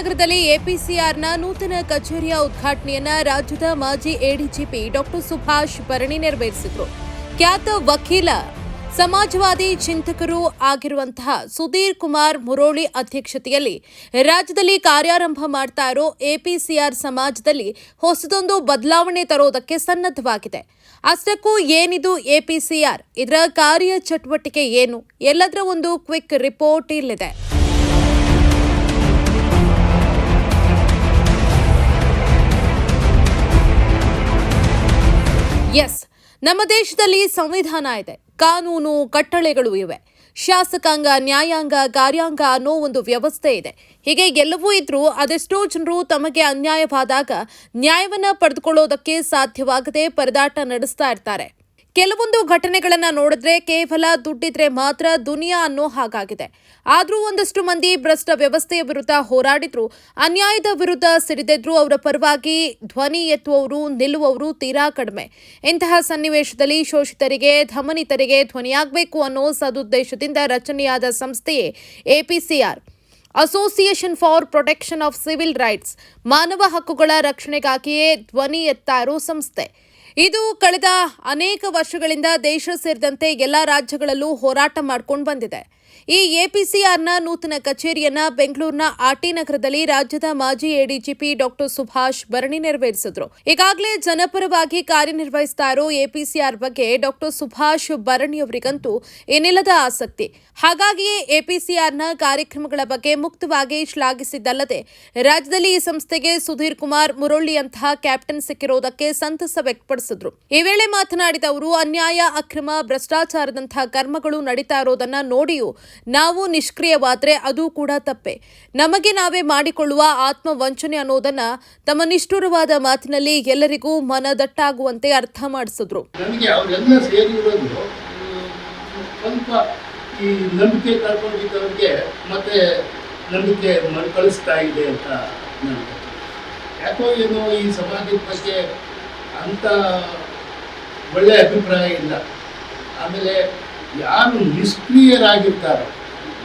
ನಗರದಲ್ಲಿ ಎಪಿಸಿಆರ್ನ ನೂತನ ಕಚೇರಿಯ ಉದ್ಘಾಟನೆಯನ್ನ ರಾಜ್ಯದ ಮಾಜಿ ಎಡಿಜಿಪಿ ಡಾಕ್ಟರ್ ಸುಭಾಷ್ ಭರಣಿ ನೆರವೇರಿಸಿದರು. ಖ್ಯಾತ ವಕೀಲ, ಸಮಾಜವಾದಿ ಚಿಂತಕರು ಆಗಿರುವಂತಹ ಸುಧೀರ್ ಕುಮಾರ್ ಮುರೋಳಿ ಅಧ್ಯಕ್ಷತೆಯಲ್ಲಿ ರಾಜ್ಯದಲ್ಲಿ ಕಾರ್ಯಾರಂಭ ಮಾಡ್ತಾ ಇರೋ ಎಪಿಸಿಆರ್ ಸಮಾಜದಲ್ಲಿ ಹೊಸದೊಂದು ಬದಲಾವಣೆ ತರೋದಕ್ಕೆ ಸನ್ನದ್ಧವಾಗಿದೆ. ಅಷ್ಟಕ್ಕೂ ಏನಿದು ಎಪಿಸಿಆರ್? ಇದರ ಕಾರ್ಯ ಚಟುವಟಿಕೆ ಏನು? ಎಲ್ಲದರ ಒಂದು ಕ್ವಿಕ್ ರಿಪೋರ್ಟ್ ಇಲ್ಲಿದೆ. ನಮ್ಮ ದೇಶದಲ್ಲಿ ಸಂವಿಧಾನ ಇದೆ, ಕಾನೂನು ಕಟ್ಟಳೆಗಳು ಇವೆ. ಶಾಸಕಾಂಗ, ನ್ಯಾಯಾಂಗ, ಕಾರ್ಯಾಂಗ ಅನ್ನೋ ಒಂದು ವ್ಯವಸ್ಥೆ ಇದೆ. ಹೀಗೆ ಎಲ್ಲವೂ ಇದ್ರೂ ಅದೆಷ್ಟೋ ಜನರು ತಮಗೆ ಅನ್ಯಾಯವಾದಾಗ ನ್ಯಾಯವನ್ನ ಪಡೆದುಕೊಳ್ಳೋದಕ್ಕೆ ಸಾಧ್ಯವಾಗದೆ ಪರದಾಟ ನಡೆಸ್ತಾ ಇರ್ತಾರೆ. ಕೆಲವೊಂದು ಘಟನೆಗಳನ್ನ ನೋಡಿದ್ರೆ ಕೇವಲ ದುಡ್ಡಿದ್ರೆ ಮಾತ್ರ ದುನಿಯಾ ಅನ್ನೋ ಹಾಗಾಗಿದೆ. ಆದರೂ ಒಂದಷ್ಟು ಮಂದಿ ಭ್ರಷ್ಟ ವ್ಯವಸ್ಥೆಯ ವಿರುದ್ಧ ಹೋರಾಡಿದ್ರು. ಅನ್ಯಾಯದ ವಿರುದ್ಧ ಸಿಡಿದೆದ್ರು, ಅವರ ಪರವಾಗಿ ಧ್ವನಿ ಎತ್ತುವವರು, ನಿಲ್ಲುವವರು ತೀರಾ ಕಡಿಮೆ. ಇಂತಹ ಸನ್ನಿವೇಶದಲ್ಲಿ ಶೋಷಿತರಿಗೆ, ಧಮನಿತರಿಗೆ ಧ್ವನಿಯಾಗಬೇಕು ಅನ್ನೋ ಸದುದ್ದೇಶದಿಂದ ರಚನೆಯಾದ ಸಂಸ್ಥೆಯೇ APCR association for protection of civil rights ಮಾನವ ಹಕ್ಕುಗಳ ರಕ್ಷಣೆಗಾಗಿಯೇ ಧ್ವನಿ ಎತ್ತಾರೋ ಸಂಸ್ಥೆ. ಇದು ಕಳೆದ ಅನೇಕ ವರ್ಷಗಳಿಂದ ದೇಶ ಸೇರಿದಂತೆ ಎಲ್ಲ ರಾಜ್ಯಗಳಲ್ಲೂ ಹೋರಾಟ ಮಾಡ್ಕೊಂಡು ಬಂದಿದೆ. ಈ ಎಪಿಸಿಆರ್ನ ನೂತನ ಕಚೇರಿಯನ್ನ ಬೆಂಗಳೂರಿನ ಆರ್ಟಿ ನಗರದಲ್ಲಿ ರಾಜ್ಯದ ಮಾಜಿ ಎಡಿಜಿಪಿ ಡಾಕ್ಟರ್ ಸುಭಾಷ್ ಭರಣಿ ನೆರವೇರಿಸಿದ್ರು. ಈಗಾಗಲೇ ಜನಪರವಾಗಿ ಕಾರ್ಯನಿರ್ವಹಿಸ್ತಾ ಇರೋ ಎಪಿಸಿಆರ್ ಬಗ್ಗೆ ಡಾಕ್ಟರ್ ಸುಭಾಷ್ ಭರಣಿಯವರಿಗಂತೂ ಏನಿಲ್ಲದ ಆಸಕ್ತಿ. ಹಾಗಾಗಿಯೇ ಎಪಿಸಿಆರ್ನ ಕಾರ್ಯಕ್ರಮಗಳ ಬಗ್ಗೆ ಮುಕ್ತವಾಗಿ ಶ್ಲಾಘಿಸಿದ್ದಲ್ಲದೆ, ರಾಜ್ಯದಲ್ಲಿ ಈ ಸಂಸ್ಥೆಗೆ ಸುಧೀರ್ ಕುಮಾರ್ ಮುರೊಳ್ಳಿಯಂತಹ ಕ್ಯಾಪ್ಟನ್ ಸಿಕ್ಕಿರೋದಕ್ಕೆ ಸಂತಸ ವ್ಯಕ್ತಪಡಿಸಿದ್ರು. ಈ ವೇಳೆ ಮಾತನಾಡಿದ ಅವರು, ಅನ್ಯಾಯ, ಅಕ್ರಮ ಭ್ರಷ್ಟಾಚಾರದಂತಹ ಕರ್ಮಗಳು ನಡೀತಾ ಇರೋದನ್ನ ನೋಡಿಯೂ ನಾವು ನಿಷ್ಕ್ರಿಯವಾದರೆ ಅದು ಕೂಡ ತಪ್ಪೆ. ನಮಗೆ ನಾವೇ ಮಾಡಿಕೊಳ್ಳುವ ಆತ್ಮ ವಂಚನೆ ಅನ್ನೋದನ್ನ ತಮ್ಮ ನಿಷ್ಠುರವಾದ ಮಾತಿನಲ್ಲಿ ಎಲ್ಲರಿಗೂ ಮನದಟ್ಟಾಗುವಂತೆ ಅರ್ಥ ಮಾಡಿಸಿದ್ರು. ಈ ನಂಬಿಕೆ ಕಳ್ಕೊಂಡಿದ್ದವ್ರಿಗೆ ಮತ್ತೆ ನಂಬಿಕೆ ಮರುಕಳಿಸ್ತಾ ಇದೆ ಅಂತ ಯಾಕೋ ಏನೋ ಈ ಸಮಾಜದ ಬಗ್ಗೆ ಅಂಥ ಒಳ್ಳೆಯ ಅಭಿಪ್ರಾಯ ಇಲ್ಲ. ಆಮೇಲೆ ಯಾರು ನಿಷ್ಕ್ರಿಯರಾಗಿರ್ತಾರೋ,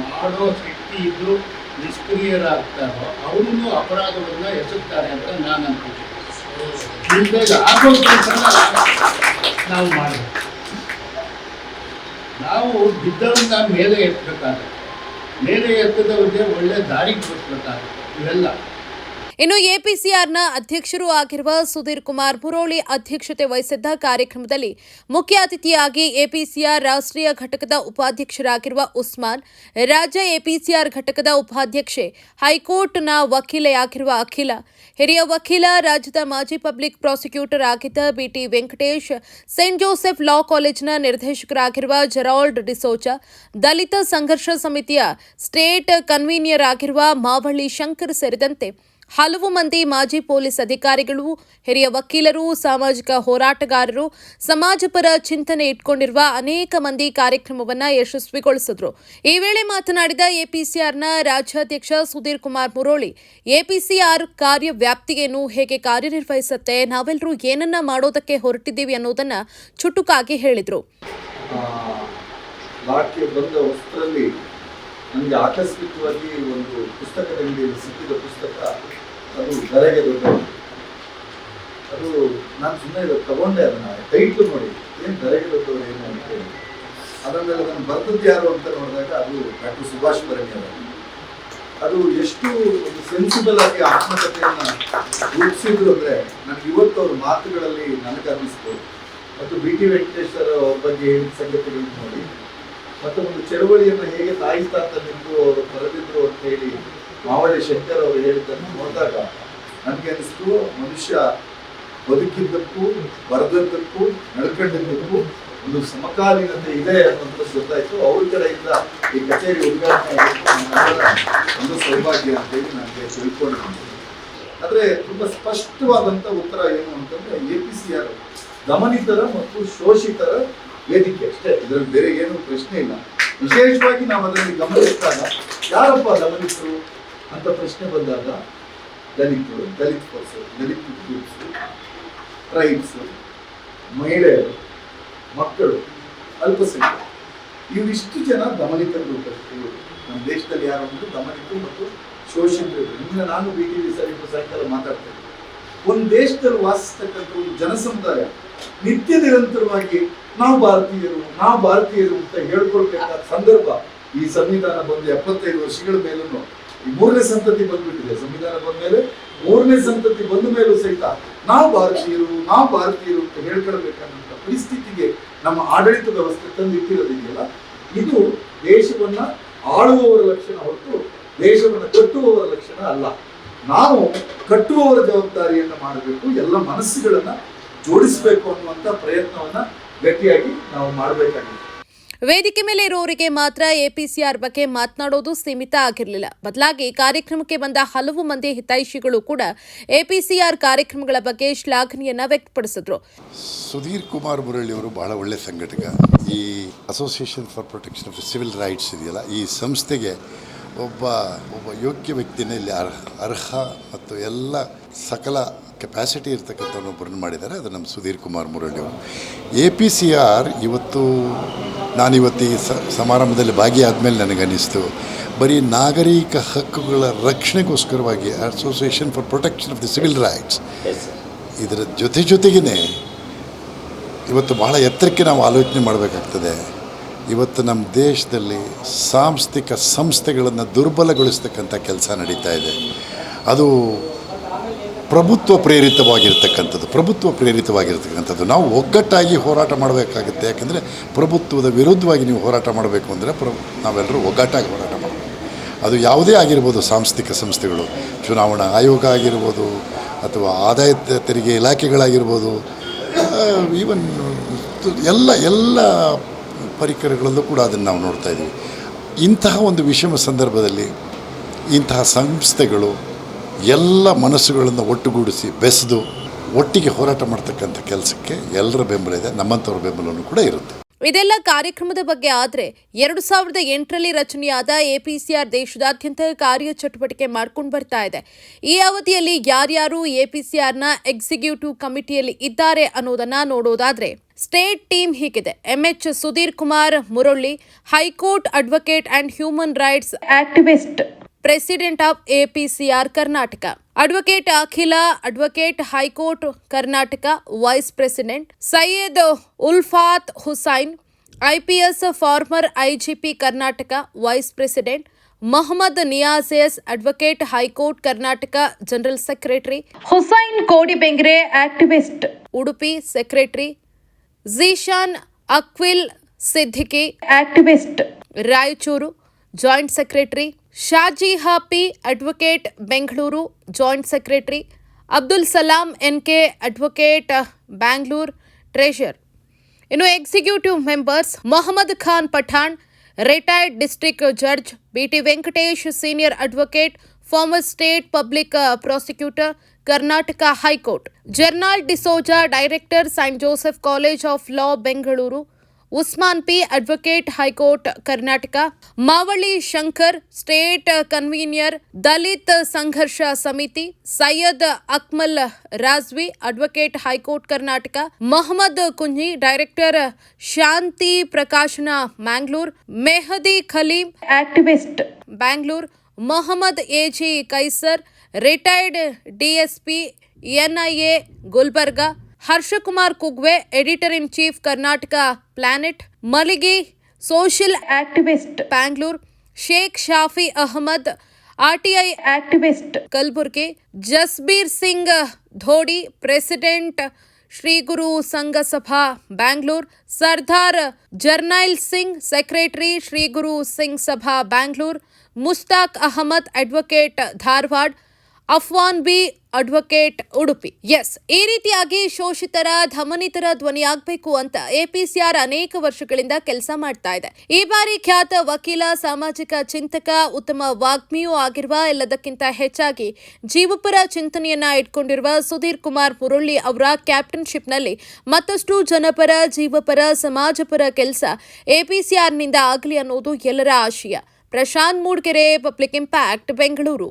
ಮಾಡೋ ಶಕ್ತಿ ಇದ್ದು ನಿಷ್ಕ್ರಿಯರಾಗ್ತಾರೋ ಅವರು ಅಪರಾಧವನ್ನ ಎಸಗ್ತಾರೆ ಅಂತ ನಾನು ಅನ್ಕೋತೀನಿ ಆಗೋ ಕೆಲಸ ನಾವು ಮಾಡಬೇಕು ನಾವು ಬಿದ್ದವನ್ನ ಮೇಲೆ ಎತ್ತಬೇಕಾಗುತ್ತೆ ಮೇಲೆ ಎತ್ತದವ್ರಿಗೆ ಒಳ್ಳೆ ದಾರಿ ತೋರಿಸ್ಬೇಕಾಗುತ್ತೆ ಇವೆಲ್ಲ. ಇನ್ನು ಎಪಿಸಿಆರ್ನ ಅಧ್ಯಕ್ಷರು ಆಗಿರುವ ಸುಧೀರ್ ಕುಮಾರ್ ಮುರೋಳಿ ಅಧ್ಯಕ್ಷತೆ ವಹಿಸಿದ್ದ ಕಾರ್ಯಕ್ರಮದಲ್ಲಿ ಮುಖ್ಯ ಅತಿಥಿಯಾಗಿ ಎಪಿಸಿಆರ್ ರಾಷ್ಟ್ರೀಯ ಘಟಕದ ಉಪಾಧ್ಯಕ್ಷರಾಗಿರುವ ಉಸ್ಮಾನ್, ರಾಜ್ಯ ಎಪಿಸಿಆರ್ ಘಟಕದ ಉಪಾಧ್ಯಕ್ಷೆ, ಹೈಕೋರ್ಟ್ನ ವಕೀಲೆಯಾಗಿರುವ ಅಖಿಲ, ಹಿರಿಯ ವಕೀಲ, ರಾಜ್ಯದ ಮಾಜಿ ಪಬ್ಲಿಕ್ ಪ್ರಾಸಿಕ್ಯೂಟರ್ ಆಗಿದ್ದ B T Venkatesh, saint Joseph law ಕಾಲೇಜಿನ ನಿರ್ದೇಶಕರಾಗಿರುವ ಜೆರಾಲ್ಡ್ ಡಿಸೋಜಾ, ದಲಿತ ಸಂಘರ್ಷ ಸಮಿತಿಯ ಸ್ಟೇಟ್ ಕನ್ವೀನಿಯರ್ ಆಗಿರುವ ಮಾವಳ್ಳಿ ಶಂಕರ್ ಸೇರಿದಂತೆ ಹಲವು ಮಂದಿ ಮಾಜಿ ಪೊಲೀಸ್ ಅಧಿಕಾರಿಗಳು, ಹಿರಿಯ ವಕೀಲರು, ಸಾಮಾಜಿಕ ಹೋರಾಟಗಾರರು ಸಮಾಜಪರ ಚಿಂತನೆ ಇಟ್ಕೊಂಡಿರುವ ಅನೇಕ ಮಂದಿ ಕಾರ್ಯಕ್ರಮವನ್ನ ಯಶಸ್ವಿಗೊಳಿಸಿದ್ರು. ಈ ವೇಳೆ ಮಾತನಾಡಿದ ಎಪಿಸಿಆರ್ನ ರಾಜ್ಯಾಧ್ಯಕ್ಷ ಸುಧೀರ್ ಕುಮಾರ್ ಮುರೋಳಿ, ಎಪಿಸಿಆರ್ ಕಾರ್ಯ ವ್ಯಾಪ್ತಿಗೇನು ಹೇಗೆ ಕಾರ್ಯನಿರ್ವಹಿಸುತ್ತೆ, ನಾವೆಲ್ಲರೂ ಏನನ್ನ ಮಾಡೋದಕ್ಕೆ ಹೊರಟಿದ್ದೀವಿ ಅನ್ನೋದನ್ನ ಚುಟುಕಾಗಿ ಹೇಳಿದರು. ನನಗೆ ಆಕಸ್ಮಿಕವಾಗಿ ಒಂದು ಪುಸ್ತಕದಲ್ಲಿ ಸಿಕ್ಕಿದ ಪುಸ್ತಕ ಅದು ಧರೆಗೆ ದೊಡ್ಡ ಅದು ನಾನು ಸುಮ್ಮನೆ ಇದು ತಗೊಂಡೆ ಅದನ್ನ, ಟೈಟ್ಲು ನೋಡಿ, ಏನು ಧರೆಗೆ ದೊಡ್ಡವರು ಏನು ಅಂತ ಹೇಳಿ. ಅದಾದ್ಮೇಲೆ ಅದನ್ನು ಬರೆದದ್ದು ಯಾರು ಅಂತ ನೋಡಿದಾಗ ಅದು ಡಾಕ್ಟರ್ ಸುಭಾಷ್ ಅವರು. ಅದು ಎಷ್ಟು ಒಂದು ಸೆನ್ಸಿಬಲ್ ಆಗಿ ಆತ್ಮಕಥೆಯನ್ನ ರೂಪಿಸಿದ್ರು ಅಂದರೆ ನನಗೆ ಇವತ್ತು ಅವ್ರ ಮಾತುಗಳಲ್ಲಿ ನನಗೆ ಅನ್ನಿಸ್ತು. ಮತ್ತು ಬಿ ಟಿ ವೆಂಕಟೇಶ್ವರ ಬಗ್ಗೆ ಹೇಳಿದ ಸಂಗತಿಗಳನ್ನು ನೋಡಿ. ಮತ್ತು ಒಂದು ಚಳವಳಿಯನ್ನು ಹೇಗೆ ತಾಯಿಸ್ತಾ ಅಂತ ನಿಂತು ಅವರು ಬರೆದಿದ್ರು ಅಂತ ಹೇಳಿ ಮಾವಳ್ಳಿ ಶೆಟ್ಟರ್ ಅವರು ಹೇಳಿದ್ದನ್ನು ನೋಡಿದಾಗ ನನಗೆ ಅನಿಸ್ತು, ಮನುಷ್ಯ ಬದುಕಿದ್ದಕ್ಕೂ ಬರೆದದ್ದಕ್ಕೂ ನಡ್ಕೊಂಡಿದ್ದಕ್ಕೂ ಒಂದು ಸಮಕಾಲೀನತೆ ಇದೆ ಅನ್ನೋದು ಗೊತ್ತಾಯಿತು. ಅವ್ರ ಕಡೆಯಿಂದ ಈ ಕಚೇರಿ ಉದ್ಘಾಟನೆ ಒಂದು ಸೌಭಾಗ್ಯ ಅಂತ ಹೇಳಿ ನನಗೆ ತಿಳ್ಕೊಂಡಿದ್ದೀನಿ ಆದರೆ ತುಂಬಾ ಸ್ಪಷ್ಟವಾದಂಥ ಉತ್ತರ ಏನು ಅಂತಂದ್ರೆ ಎ ಪಿ ಸಿ ಆರ್ ದಮನಿತರ ಮತ್ತು ಶೋಷಿತರ ವೇದಿಕೆ ಅಷ್ಟೇ. ಇದರಲ್ಲಿ ಬೇರೆ ಏನು ಪ್ರಶ್ನೆ ಇಲ್ಲ. ವಿಶೇಷವಾಗಿ ನಾವು ಅದರಲ್ಲಿ ಗಮನಿಸಿದಾಗ ಯಾರಪ್ಪ ದಮನಿತರು ಅಂತ ಪ್ರಶ್ನೆ ಬಂದಾಗ ದಲಿತರು Dalit person Dalit groups tribes ಮಹಿಳೆಯರು, ಮಕ್ಕಳು ಅಲ್ಪಸಂಖ್ಯಾತರು ಇವಿಷ್ಟು ಜನ ದಮನಿತ ಗ್ರೂಪ್ ನಮ್ಮ ದೇಶದಲ್ಲಿ ಯಾರು ಅಂದ್ರೆ ದಮನಿತರು ಮತ್ತು ಶೋಷಿತರು. ಇನ್ನು ನಾನು ಬಿ ಟಿ ವಿ ಸರ್ ಇಬ್ಬರು ಸಾಯಂಕಾಲ ಮಾತಾಡ್ತೇನೆ. ಒಂದು ದೇಶದಲ್ಲಿ ವಾಸಿಸ್ತಕ್ಕಂಥ ಒಂದು ಜನಸಮುದಾಯ ನಿತ್ಯ ನಿರಂತರವಾಗಿ ನಾವು ಭಾರತೀಯರು ನಾವು ಭಾರತೀಯರು ಅಂತ ಹೇಳ್ಕೊಳ್ಬೇಕಾದ ಸಂದರ್ಭ ಈ ಸಂವಿಧಾನ ಬಂದು ಎಪ್ಪತ್ತೈದು ವರ್ಷಗಳ ಮೇಲೂ ಮೂರನೇ ಸಂತತಿ ಬಂದ್ಬಿಟ್ಟಿದೆ. ಸಂವಿಧಾನ ಬಂದ್ಮೇಲೆ ಮೂರನೇ ಸಂತತಿ ಬಂದ ಮೇಲೂ ಸಹಿತ ನಾವು ಭಾರತೀಯರು ನಾವು ಭಾರತೀಯರು ಅಂತ ಹೇಳ್ಕೊಳ್ಬೇಕಾದಂತ ಪರಿಸ್ಥಿತಿಗೆ ನಮ್ಮ ಆಡಳಿತ ವ್ಯವಸ್ಥೆ ತಂದಿಟ್ಟಿರೋದಿದೆಯಲ್ಲ, ಇದು ದೇಶವನ್ನ ಆಳುವವರ ಲಕ್ಷಣ ಹೊರತು ದೇಶವನ್ನ ಕಟ್ಟುವವರ ಲಕ್ಷಣ ಅಲ್ಲ. ನಾವು ಕಟ್ಟುವವರ ಜವಾಬ್ದಾರಿಯನ್ನ ಮಾಡಬೇಕು, ಎಲ್ಲ ಮನಸ್ಸುಗಳನ್ನ ಜೋಡಿಸಬೇಕು ಅನ್ನುವಂಥ ಪ್ರಯತ್ನವನ್ನ ಗಟ್ಟಿಯಾಗಿ ನಾವು ಮಾಡಬೇಕಾಗಿದೆ. ವೇದಿಕೆ ಮೇಲೆ ಇರುವವರಿಗೆ ಮಾತ್ರ ಎಪಿಸಿಆರ್ ಬಗ್ಗೆ ಮಾತನಾಡೋದು ಸೀಮಿತ ಆಗಿರಲಿಲ್ಲ. ಬದಲಾಗಿ ಕಾರ್ಯಕ್ರಮಕ್ಕೆ ಬಂದ ಹಲವು ಮಂದಿ ಹಿತೈಷಿಗಳು ಕೂಡ ಎಪಿಸಿಆರ್ ಕಾರ್ಯಕ್ರಮಗಳ ಬಗ್ಗೆ ಶ್ಲಾಘನೆಯನ್ನ ವ್ಯಕ್ತಪಡಿಸಿದ್ರು. ಸುಧೀರ್ ಕುಮಾರ್ ಮುರಳಿ ಅವರು ಬಹಳ ಒಳ್ಳೆ ಸಂಘಟಕ. ಈ association for protection of civil rights ಇದೆಯಲ್ಲ, ಈ ಸಂಸ್ಥೆಗೆ ಒಬ್ಬ ಒಬ್ಬ ಯೋಗ್ಯ ವ್ಯಕ್ತಿನ ಇಲ್ಲಿ ಅರ್ಹ ಮತ್ತು ಎಲ್ಲ ಸಕಲ ಕೆಪಾಸಿಟಿ ಇರ್ತಕ್ಕಂಥವನ್ನೊಬ್ಬರನ್ನು ಮಾಡಿದ್ದಾರೆ. ಅದು ನಮ್ಮ ಸುಧೀರ್ ಕುಮಾರ್ ಮುರಳಿ ಅವರು. ಎ ಪಿ ಸಿ ಆರ್ ಇವತ್ತು ನಾನಿವತ್ತು ಈ ಸ ಸಮಾರಂಭದಲ್ಲಿ ಭಾಗಿಯಾದಮೇಲೆ ನನಗನ್ನಿಸ್ತು. ಬರೀ ನಾಗರಿಕ ಹಕ್ಕುಗಳ ರಕ್ಷಣೆಗೋಸ್ಕರವಾಗಿ association for protection of the civil rights ಇದರ ಜೊತೆ ಜೊತೆಗೇ ಇವತ್ತು ಬಹಳ ಎತ್ತರಕ್ಕೆ ನಾವು ಆಲೋಚನೆ ಮಾಡಬೇಕಾಗ್ತದೆ. ಇವತ್ತು ನಮ್ಮ ದೇಶದಲ್ಲಿ ಸಾಂಸ್ಥಿಕ ಸಂಸ್ಥೆಗಳನ್ನು ದುರ್ಬಲಗೊಳಿಸ್ತಕ್ಕಂಥ ಕೆಲಸ ನಡೀತಾ ಇದೆ. ಅದು ಪ್ರಭುತ್ವ ಪ್ರೇರಿತವಾಗಿರ್ತಕ್ಕಂಥದ್ದು ಪ್ರಭುತ್ವ ಪ್ರೇರಿತವಾಗಿರ್ತಕ್ಕಂಥದ್ದು. ನಾವು ಒಗ್ಗಟ್ಟಾಗಿ ಹೋರಾಟ ಮಾಡಬೇಕಾಗುತ್ತೆ. ಯಾಕೆಂದರೆ ಪ್ರಭುತ್ವದ ವಿರುದ್ಧವಾಗಿ ನೀವು ಹೋರಾಟ ಮಾಡಬೇಕು ಅಂದರೆ ಪ್ರ ನಾವೆಲ್ಲರೂ ಒಗ್ಗಟ್ಟಾಗಿ ಹೋರಾಟ ಮಾಡಬೇಕು. ಅದು ಯಾವುದೇ ಆಗಿರ್ಬೋದು, ಸಾಂಸ್ಥಿಕ ಸಂಸ್ಥೆಗಳು. ಚುನಾವಣಾ ಆಯೋಗ ಆಗಿರ್ಬೋದು, ಅಥವಾ ಆದಾಯ ತೆರಿಗೆ ಇಲಾಖೆಗಳಾಗಿರ್ಬೋದು ಈವನ್ ಎಲ್ಲ ಎಲ್ಲ ಪರಿಕರಗಳಲ್ಲೂ ಕೂಡ ಅದನ್ನು ನಾವು ನೋಡ್ತಾ ಇದ್ದೀವಿ. ಇಂತಹ ಒಂದು ವಿಷಮ ಸಂದರ್ಭದಲ್ಲಿ ಇಂತಹ ಸಂಸ್ಥೆಗಳು ಎಲ್ಲ ಮನಸ್ಸುಗಳನ್ನು ಒಟ್ಟುಗೂಡಿಸಿ ಬೆಸೆದು ಒಟ್ಟಿಗೆ ಹೋರಾಟ ಮಾಡ್ತಕ್ಕಂಥ ಕೆಲಸಕ್ಕೆ ಎಲ್ಲರ ಬೆಂಬಲ ಇದೆ ನಮ್ಮಂಥವ್ರ ಬೆಂಬಲವೂ ಕೂಡ ಇರುತ್ತೆ. ಇದೆಲ್ಲ ಕಾರ್ಯಕ್ರಮದ ಬಗ್ಗೆ ಆದರೆ ಎರಡು ಸಾವಿರದ ಎಂಟರಲ್ಲಿ ರಚನೆಯಾದ ಎಪಿಸಿಆರ್ ದೇಶದಾದ್ಯಂತ ಕಾರ್ಯಚಟುವಟಿಕೆ ಮಾಡ್ಕೊಂಡು ಬರ್ತಾ ಇದೆ. ಈ ಅವಧಿಯಲ್ಲಿ ಯಾರ್ಯಾರು ಎಪಿಸಿಆರ್ನ ಎಕ್ಸಿಕ್ಯೂಟಿವ್ ಕಮಿಟಿಯಲ್ಲಿ ಇದ್ದಾರೆ ಅನ್ನೋದನ್ನ ನೋಡೋದಾದ್ರೆ ಸ್ಟೇಟ್ ಟೀಮ್ ಹೀಗಿದೆ. MH Sudhir Kumar Murali high court advocate and human rights activist president of APCR Karnataka advocate Akhil advocate high court Karnataka vice president Syed Ulfath Hussain IPS former IGP Karnataka vice president Mohammed ನಿಯಾಜೆಸ್ advocate high court Karnataka general secretary Hussain Kodibengre activist Udupi secretary Zeeshan Aqeel Siddiqui activist Raichur joint secretary Shaji ಹಾಪಿ, advocate, Bengaluru, joint secretary, Abdul Salam N K advocate, Bangalore, treasurer. ಇನ್ನು executive members Mohammed Khan Pathan, retired district judge B T Venkatesh senior advocate, former state public prosecutor, Karnataka high court. ಜರ್ನಾಲ್ D'Souza, director, saint Joseph college of law, Bengaluru. Usman P advocate high court Karnataka Mavalli Shankar state convener Dalit Sangharsh Samiti Syed Akmal Rajvi advocate high court Karnataka Mohammed Kunhi director Shanti Prakashana Mangalore Mehdi Khaleem activist Bangalore Mohammed A G Kaiser retired DSP NIA Gulbarga Harshakumar Kugwe editor in chief Karnataka planet ಮಲಿಗಿ social activist Bangalore Sheikh Shafi Ahmed RTI activist Kalaburagi Jasbir Singh Dhodi president Shri Guru Sangh Sabha Bangalore Sardar Jarnail Singh secretary Shri Guru Singh Sabha Bangalore Mushtaq Ahmed advocate Dharwad Afwan B advocate Udupi. S, ಈ ರೀತಿಯಾಗಿ ಶೋಷಿತರ, ಧಮನಿತರ ಧ್ವನಿಯಾಗಬೇಕು ಅಂತ ಎಪಿಸಿಆರ್ ಅನೇಕ ವರ್ಷಗಳಿಂದ ಕೆಲಸ ಮಾಡ್ತಾ ಇದೆ. ಈ ಬಾರಿ ಖ್ಯಾತ ವಕೀಲ, ಸಾಮಾಜಿಕ ಚಿಂತಕ, ಉತ್ತಮ ವಾಗ್ಮಿಯೂ ಆಗಿರುವ, ಎಲ್ಲದಕ್ಕಿಂತ ಹೆಚ್ಚಾಗಿ ಜೀವಪರ ಚಿಂತನೆಯನ್ನ ಇಟ್ಕೊಂಡಿರುವ ಸುಧೀರ್ ಕುಮಾರ್ ಮುರಳಿ ಅವರ ಕ್ಯಾಪ್ಟನ್ಶಿಪ್ನಲ್ಲಿ ಮತ್ತಷ್ಟು ಜನಪರ, ಜೀವಪರ, ಸಮಾಜಪರ ಕೆಲಸ ಎಪಿಸಿಆರ್ನಿಂದ ಆಗಲಿ ಅನ್ನೋದು ಎಲ್ಲರ ಆಶಯ. Prashanth Mudgere public impact Bengaluru